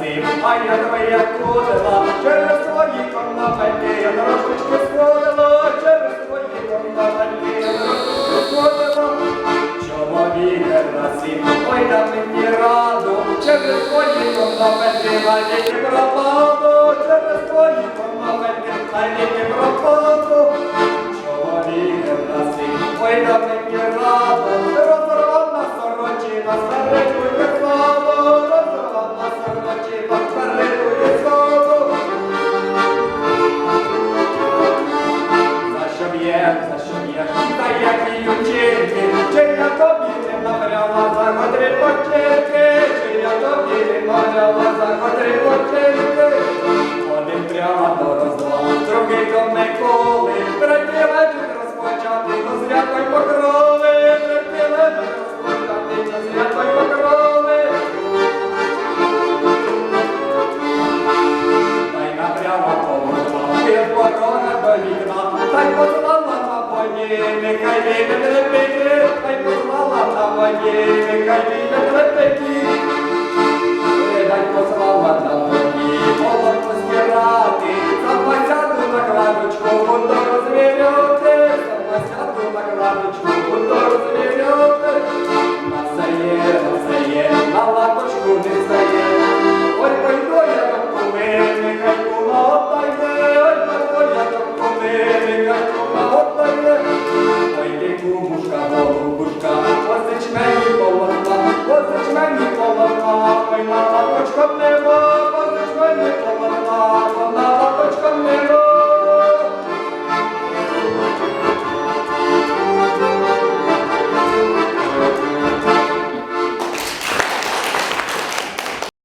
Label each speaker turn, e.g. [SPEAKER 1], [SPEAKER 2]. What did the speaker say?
[SPEAKER 1] сім, а я тебе як через твої корнапельки, я дорожечки сходила, через твої корнапельки, я дорожечки сходила. Чоловіке на сім, ой, да мені раду, через твої корнапельки, на діти пропаду, через твої корнапельки, на діти пропаду. Чоловіке на сім, ой, да мені раду, розорвана сорочина, старий Та які учинки, чи я тобі не набрала за котрі починки, чи тобі не за котрі починки. Один прямо до нехай війне трепети, послала на воді, нехай війне трепети. Дай послала на воді, молоко стирати, запасяду на кладочку, буду Come never, but this way